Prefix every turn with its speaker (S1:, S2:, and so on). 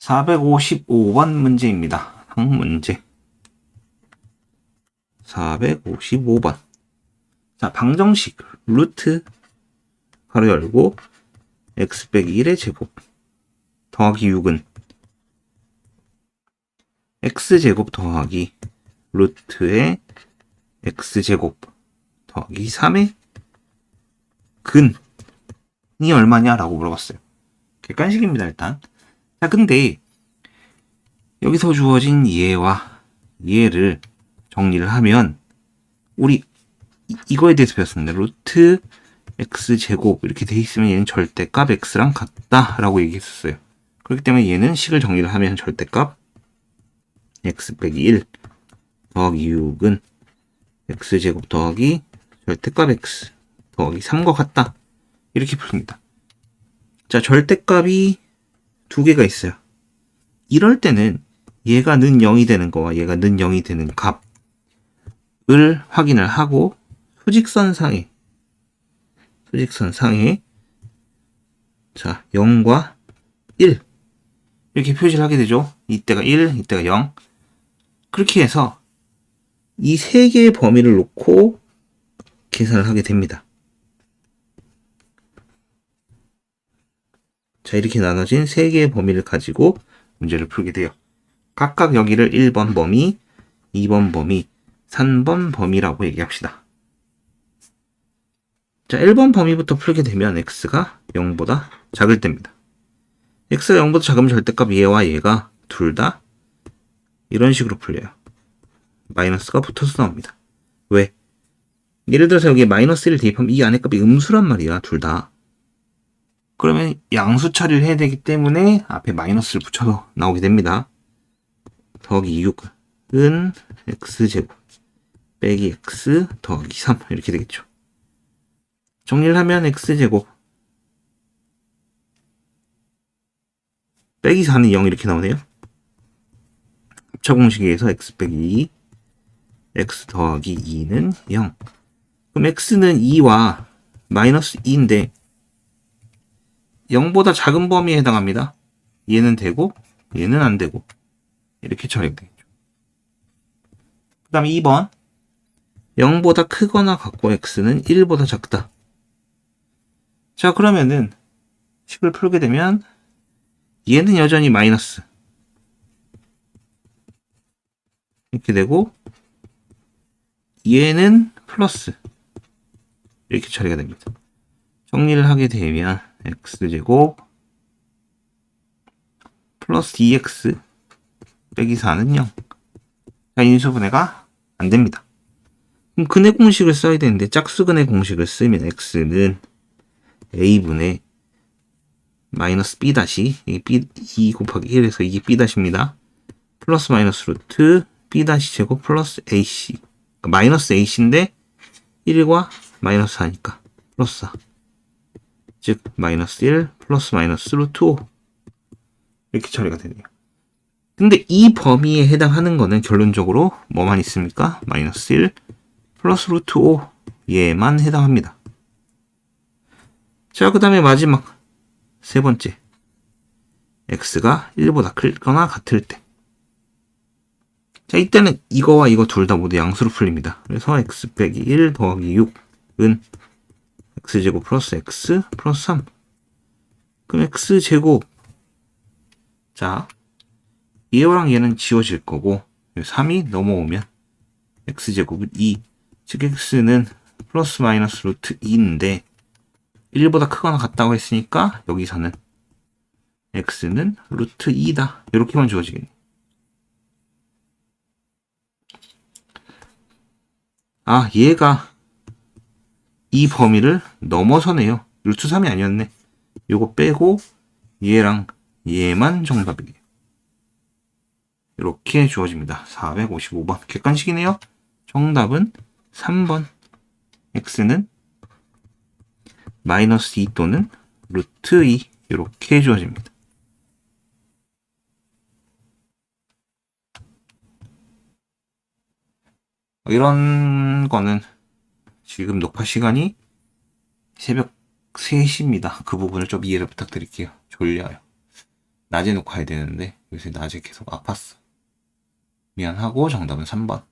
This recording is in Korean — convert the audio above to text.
S1: 455번 문제입니다. 한 문제. 455번. 자, 방정식 루트 가로 열고 x 빼기 1의 제곱 더하기 6은 x제곱 더하기 루트의 x제곱 더하기 3의 근이 얼마냐라고 물어봤어요. 객관식입니다, 일단. 자, 근데 여기서 주어진 얘와 얘를 정리를 하면 우리 이- 이거에 대해서 배웠습니다. 루트 x 제곱 이렇게 돼 있으면 얘는 절대값 x랑 같다라고 얘기했었어요. 그렇기 때문에 얘는 식을 정리를 하면 절대값 x 빼기 1 더하기 6은 x 제곱 더하기 절대값 x 더하기 3과 같다. 이렇게 풉니다. 자, 절대값이 두 개가 있어요. 이럴 때는 얘가 는 0이 되는 거와 얘가 는 0이 되는 값을 확인을 하고 수직선 상에 수직선 상에 자 0과 1 이렇게 표시를 하게 되죠. 이때가 1, 이때가 0 그렇게 해서 이 세 개의 범위를 놓고 계산을 하게 됩니다. 자, 이렇게 나눠진 세 개의 범위를 가지고 문제를 풀게 돼요. 각각 여기를 1번 범위, 2번 범위, 3번 범위라고 얘기합시다. 자, 1번 범위부터 풀게 되면 x가 0보다 작을 때입니다. x가 0보다 작으면 절대값 얘와 얘가 둘 다 이런 식으로 풀려요. 마이너스가 붙어서 나옵니다. 왜? 예를 들어서 여기에 마이너스 1을 대입하면 이 안에 값이 음수란 말이야, 둘 다. 그러면 양수 처리를 해야 되기 때문에 앞에 마이너스를 붙여서 나오게 됩니다. 더하기 6은 x제곱 빼기 x 더하기 3 이렇게 되겠죠. 정리를 하면 x제곱 빼기 4는 0 이렇게 나오네요. 합차 공식에서 x 빼기 2 x 더하기 2는 0 그럼 x는 2와 마이너스 2인데 0보다 작은 범위에 해당합니다. 얘는 되고 얘는 안 되고 이렇게 처리가 되겠죠. 그 다음에 2번 0보다 크거나 같고 x는 1보다 작다. 자 그러면은 식을 풀게 되면 얘는 여전히 마이너스 이렇게 되고 얘는 플러스 이렇게 처리가 됩니다. 정리를 하게 되면 x제곱 플러스 dx 빼기 4는 0. 자, 인수분해가 안 됩니다. 그럼 근의 공식을 써야 되는데 짝수근의 공식을 쓰면 x는 a분의 마이너스 b 다시 b 2 곱하기 1에서 이게 b 다시입니다. 플러스 마이너스 루트 b 다시 제곱 플러스 ac 그러니까 마이너스 ac인데 1과 마이너스 4니까 플러스 4. 즉 마이너스 1 플러스 마이너스 루트 5 이렇게 처리가 되네요. 근데 이 범위에 해당하는 거는 결론적으로 뭐만 있습니까? 마이너스 1 플러스 루트 5 얘만 해당합니다. 자, 그 다음에 마지막 세 번째 x가 1보다 크거나 같을 때 자, 이때는 이거와 이거 둘 다 모두 양수로 풀립니다. 그래서 x 빼기 1 더하기 6은 x제곱 플러스 x 플러스 3 그럼 x제곱. 자 얘랑 얘는 지워질 거고 3이 넘어오면 x제곱은 2 즉 x는 플러스 마이너스 루트 2인데 1보다 크거나 같다고 했으니까 여기서는 x는 루트 2다. 이렇게만 주어지겠네. 아 얘가 이 범위를 넘어서네요. 루트 3이 아니었네. 요거 빼고 얘랑 얘만 정답이에요. 이렇게 주어집니다. 455번 객관식이네요. 정답은 3번. x는 마이너스 2 또는 루트 2 이렇게 주어집니다. 이런 거는 지금 녹화 시간이 새벽 3시입니다. 그 부분을 좀 이해를 부탁드릴게요. 졸려요. 낮에 놓고 해야 되는데 요새 낮에 계속 아팠어. 미안하고 정답은 3번.